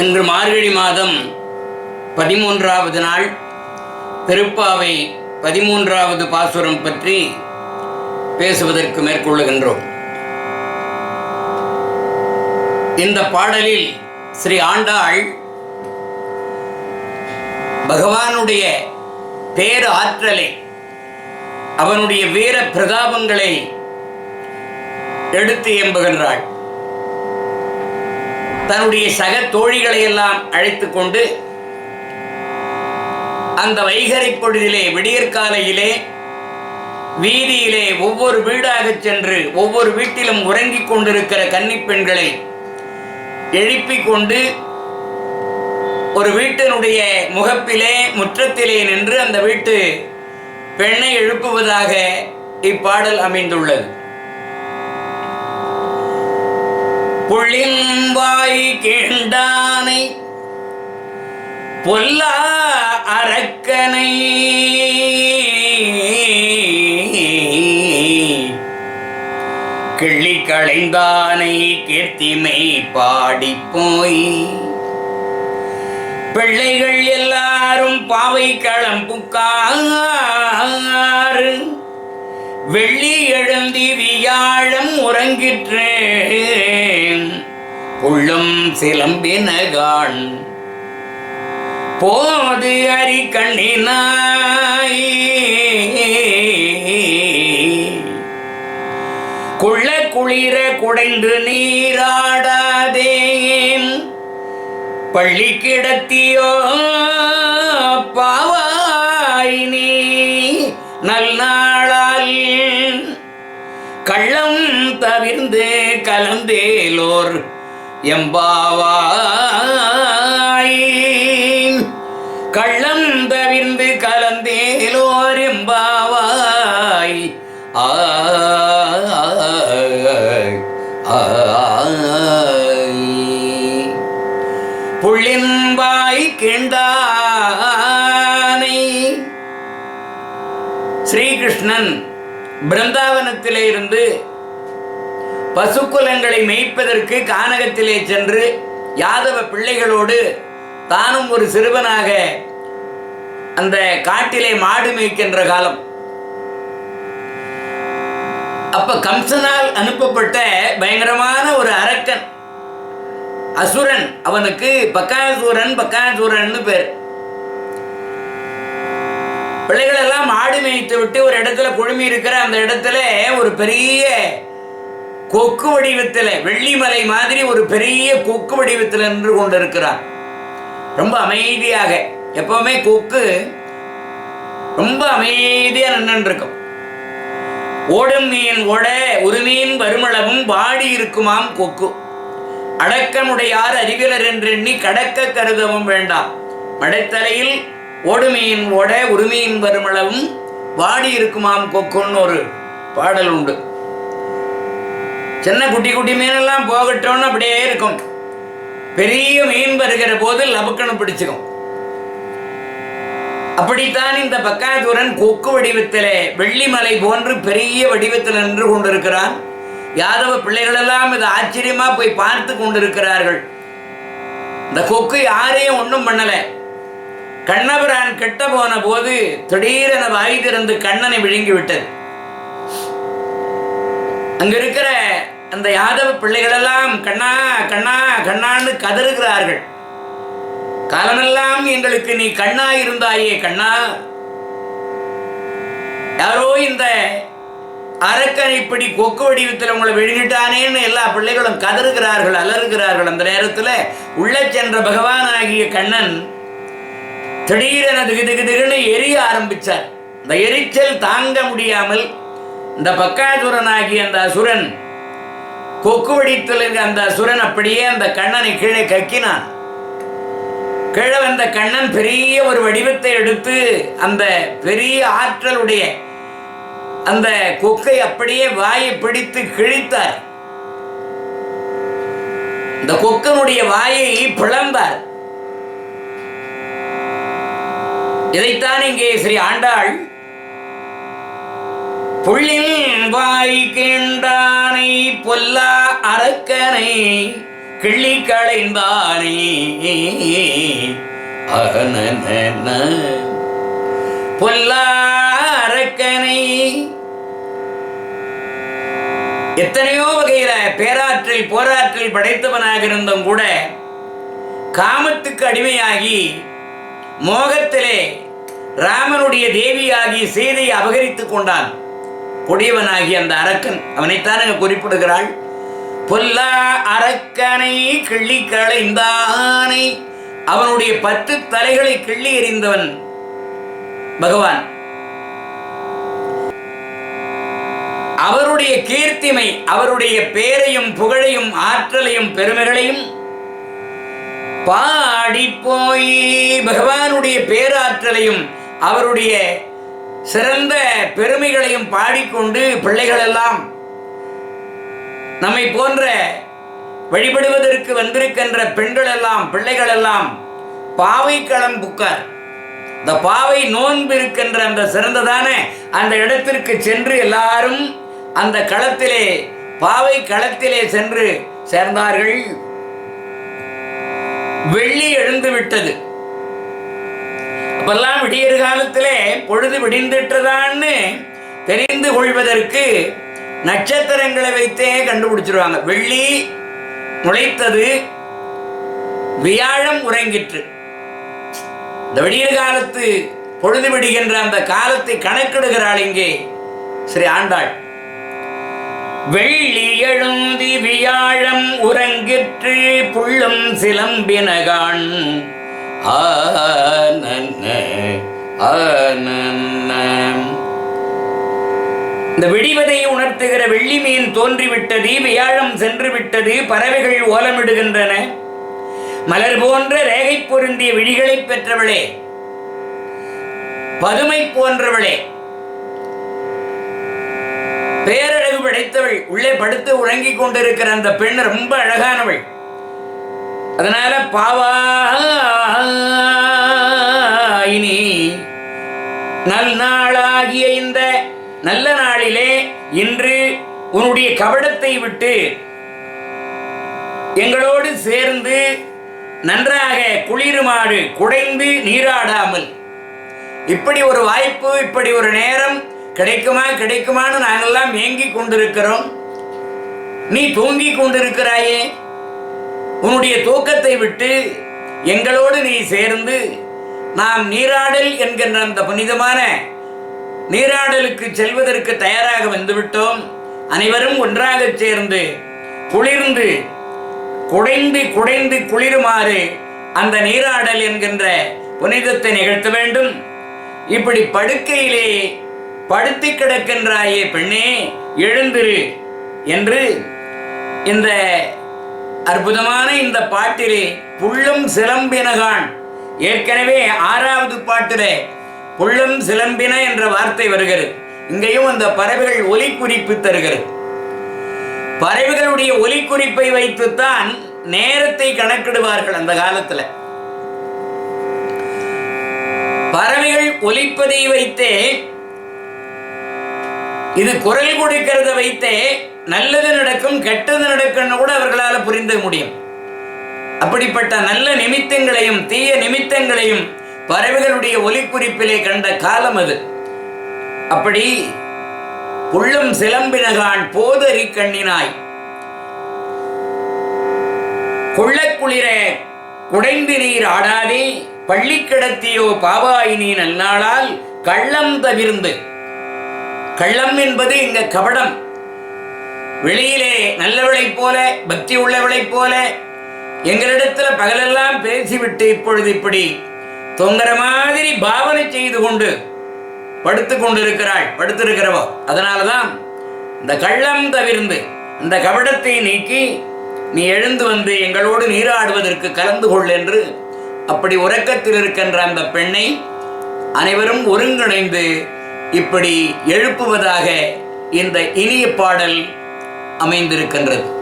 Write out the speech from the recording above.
இன்று மார்கழி மாதம் பதிமூன்றாவது நாள். திருப்பாவை பதிமூன்றாவது பாசுரம் பற்றி பேசுவதற்கு மேற்கொள்ளுகின்றோம். இந்த பாடலில் ஸ்ரீ ஆண்டாள் பகவானுடைய பேர் ஆற்றலை அவனுடைய வீர பிரதாபங்களை எடுத்து எம்புகின்றாள் தன்னுடைய சக தோழிகளை எல்லாம் அழைத்து கொண்டு அந்த வைகரை பொழுதிலே விடியற்காலையிலே வீதியிலே ஒவ்வொரு வீடாகச் சென்று ஒவ்வொரு வீட்டிலும் உறங்கிக் கொண்டிருக்கிற கன்னிப்பெண்களை எழுப்பிக் கொண்டு ஒரு வீட்டினுடைய முகப்பிலே முற்றத்திலே நின்று அந்த வீட்டு பெண்ணை எழுப்புவதாக இப்பாடல் அமைந்துள்ளது. புள்ளின்வாய் கேண்டானை பொல்லா அரக்கனை கிள்ளி களைந்தானை கீர்த்திமை பாடி போய். பிள்ளைகள் எல்லாரும் பாவை களம்புக்காறு வெள்ளி எழுந்தி வியாழம் உறங்கிற்று உள்ளம் சிலம்பினகான். போது அரி கண்ணினாய். குள்ள குளிர குடைந்து நீராடாதேன். பள்ளி கிடத்தியோ பாவாய் நீ நல்நாளால் தவிர்ந்து கலந்தேலோர் எம்பாவாய். கள்ளம் தவிர்ந்து கலந்தேலோர் எம்பாவாய். ஆய் புள்ளின்பாய் கிண்டானை. ஸ்ரீகிருஷ்ணன் பிருந்தாவனத்திலே இருந்து பசுக்குலங்களை மேய்ப்பதற்கு கானகத்திலே சென்று யாதவ பிள்ளைகளோடு தானும் ஒரு சிறுவனாக அந்த காட்டிலே மாடு மேய்க்கின்ற காலம். அப்ப கம்சனால் அனுப்பப்பட்ட பயங்கரமான ஒரு அரக்கன். அசுரன் அவனுக்கு பக்காசூரன் பக்காசூரன் பேர். பிள்ளைகள் எல்லாம் ஆடு மேய்த்து விட்டு ஒரு இடத்துல குழுமி இருக்கிற அந்த இடத்துல ஒரு பெரிய கொக்கு வடிவத்தில் வெள்ளிமலை மாதிரி ஒரு பெரிய கொக்கு வடிவத்தில் நின்று கொண்டிருக்கிறார். ரொம்ப அமைதியாக எப்பவுமே கொக்கு ரொம்ப அமைதியாக நின்று இருக்கும் ஓடும் மீன் ஓட ஒரு மீன் வருமளவும் வாடி இருக்குமாம் கொக்கு. அடக்கமுடையார் அறிவிலர் என்றெண்ணி கடக்க கருதவும் வேண்டாம். மடைத்தலையில் ஓடுமீன் ஓட உரிமையின் வருமளவும் வாடி இருக்குமாம் கொக்குன்னு ஒரு பாடல் உண்டு. சின்ன குட்டி குட்டி மீனெல்லாம் போகட்டோன்னு அப்படியே இருக்கும். பெரிய மீன் வருகிற போது லபக்கணு பிடிச்சிக்கும். அப்படித்தான் இந்த பக்காதுரன் கொக்கு வடிவத்திலே வெள்ளிமலை போன்று பெரிய வடிவத்தில் நின்று கொண்டிருக்கிறான். யாதவ பிள்ளைகளெல்லாம் இது ஆச்சரியமா போய் பார்த்து கொண்டிருக்கிறார்கள். இந்த கொக்கு யாரையும் ஒன்றும் பண்ணல. கண்ணபிரான் கெட்ட போன போது திடீரென வாய் திறந்து கண்ணனை விழுங்கி விட்டது அங்க இருக்கிற அந்த யாதவ பிள்ளைகளெல்லாம் கண்ணா கண்ணா கண்ணான்னு கதறுகிறார்கள். காலமெல்லாம் எங்களுக்கு நீ கண்ணா இருந்தாயே கண்ணா. யாரோ இந்த அரக்கன் இப்படி கொக்கு வடிவத்தில் உங்களை விழுங்கிட்டானேன்னு எல்லா பிள்ளைகளும் கதறுகிறார்கள் அலறுகிறார்கள். அந்த நேரத்தில் உள்ள சென்ற பகவானாகிய கண்ணன் திடீரென திகு திகு திகுன்னு எரிய ஆரம்பிச்சார். இந்த எரிச்சல் தாங்க முடியாமல் இந்த பக்காசுரனாகிய அந்த அசுரன் கொக்கு வடித்தில் இருந்த அந்த அசுரன் அப்படியே அந்த கண்ணனை கீழே கக்கினான். கீழே வந்த கண்ணன் பெரிய ஒரு வடிவத்தை எடுத்து அந்த பெரிய ஆற்றலுடைய அந்த கொக்கை அப்படியே வாயை பிடித்து கிழித்தார். இந்த கொக்கனுடைய வாயை பிளந்தார். இதைத்தான் இங்கே ஸ்ரீ ஆண்டாள் புள்ளின் வாய் கேண்டானை பொல்லா அரக்கனை கிள்ளி களைந்தானே பொல்லா பொல்லாரக்கனை எத்தனையோ வகையில பேராற்றல் போராற்றல் படைத்தவனாக இருந்தும் கூட காமத்துக்கு அடிமையாகி மோகத்திலே ராமனுடைய தேவியாகி சீதையை அபகரித்துக் கொண்டான். கொடியவனாகி அந்த அரக்கன் அவனைத்தான் அங்கு குறிப்பிடுகிறாள். பொல்லா அரக்கனை கிள்ளி களைந்தானை அவனுடைய பத்து தலைகளை கிள்ளி எறிந்தவன் பகவான். அவருடைய கீர்த்திமை அவருடைய பேரையும் புகழையும் ஆற்றலையும் பெருமைகளையும் பாடி போய் பகவானுடைய பேராற்றலையும் அவருடைய சிறந்த பெருமைகளையும் பாடிக்கொண்டு பிள்ளைகள் எல்லாம் நம்மை போன்ற வழிபடுவதற்கு வந்திருக்கின்ற பெண்கள் எல்லாம் பிள்ளைகள் எல்லாம் பாவை களம் புக்கார். இந்த பாவை நோன்பு இருக்கின்ற அந்த சிறந்ததான அந்த இடத்திற்கு சென்று எல்லாரும் அந்த களத்திலே பாவை களத்திலே சென்று சேர்ந்தார்கள். வெள்ளி எழுந்து விட்டது. அப்பெல்லாம் விடியற் காலத்திலே பொழுது விடிந்துட்டதான்னு தெரிந்து கொள்வதற்கு நட்சத்திரங்களை வைத்தே கண்டுபிடிச்சிருவாங்க. வெள்ளி முளைத்தது வியாழம் உறங்கிற்று. இந்த விடியற் காலத்து பொழுது விடுகின்ற அந்த காலத்தை கணக்கிடுகிறாள் இங்கே ஸ்ரீ ஆண்டாள். வெள்ளி எழுந்தி வியாழம் உறங்கிற்று புள்ளும் சிலம்பினகான் இந்த விடிவதை உணர்த்துகிற வெள்ளி மீன் தோன்றிவிட்டது வியாழம் சென்று விட்டது பறவைகள் ஓலமிடுகின்றன. மலர் போன்ற ரேகை பொருந்திய விழிகளை பெற்றவளே பதுமை போன்றவளே பேரழகு படைத்தவள் உள்ளே படுத்து உறங்கிக் கொண்டிருக்கிற அந்த பெண் ரொம்ப அழகானவள். அதனால பாவா நல் நாளாகிய இந்த நல்ல நாளிலே இன்று உன்னுடைய கபடத்தை விட்டு எங்களோடு சேர்ந்து நன்றாக குளிருமாறு குடைந்து நீராடாமல். இப்படி ஒரு வாய்ப்பு இப்படி ஒரு நேரம் கிடைக்குமா கிடைக்குமான்னு நாங்கெல்லாம் ஏங்கி கொண்டிருக்கிறோம். நீ தூங்கிக் கொண்டிருக்கிறாயே. உன்னுடைய தூக்கத்தை விட்டு எங்களோடு நீ சேர்ந்து நாம் நீராடல் என்கின்ற அந்த புனிதமான நீராடலுக்கு செல்வதற்கு தயாராக வந்துவிட்டோம். அனைவரும் ஒன்றாகச் சேர்ந்து குளிர்ந்து குடைந்து குடைந்து குளிருமாறு அந்த நீராடல் என்கின்ற புனிதத்தை நிகழ்த்த வேண்டும். இப்படி படுக்கையிலே படுத்து கிடக்கின்றாயே பெண்ணே எழுந்திரு என்று இந்த அற்புதமான இந்த பாட்டிலே புள்ளும் சிலம்பினகான் ஏற்கனவே ஆறாவது பாட்டிலே புள்ளம் சிலம்பின என்ற வார்த்தை வருகிறது. இங்கேயும் அந்த பறவைகள் ஒலி குறிப்பு தருகிறது. பறவைகளுடைய ஒலி குறிப்பை வைத்துத்தான் நேரத்தை கணக்கிடுவார்கள் அந்த காலத்துல. பறவைகள் ஒலிப்பதை வைத்தே இது குரல் கொடுக்கிறத வைத்தே நல்லது நடக்கும் கெட்டது நடக்கும்னு கூட அவர்களால் புரிந்து முடியும். அப்படிப்பட்ட நல்ல நிமித்தங்களையும் தீய நிமித்தங்களையும் பறவைகளுடைய ஒலிக்குறிப்பிலே கண்ட காலம் அது. அப்படி உள்ளம் சிலம்பினகான் போதறி கண்ணினாய். கொள்ளக்குளிர குடைந்து நீர் ஆடாதே பள்ளி கிடத்தியோ பாவாயினி நல்லாளால் கள்ளம் தவிர்ந்து. கள்ளம் என்பது இங்க கபடம். வெளியிலே நல்லவளைப் போல பக்தி உள்ளவளைப் போல எங்களிடத்துல பகலெல்லாம் பேசிவிட்டு இப்பொழுது இப்படி தொங்குற மாதிரி பாவனை செய்து கொண்டு படுத்து கொண்டிருக்கிறாள் படுத்திருக்கிறவோ. அதனாலதான் இந்த கள்ளம் தவிர்ந்து இந்த கபடத்தை நீக்கி நீ எழுந்து வந்து எங்களோடு நீராடுவதற்கு கலந்து கொள் என்று அப்படி உறக்கத்தில் இருக்கின்ற அந்த பெண்ணை அனைவரும் ஒருங்கிணைந்து இப்படி எழுப்புவதாக இந்த இனிய பாடல் அமைந்திருக்கின்றது.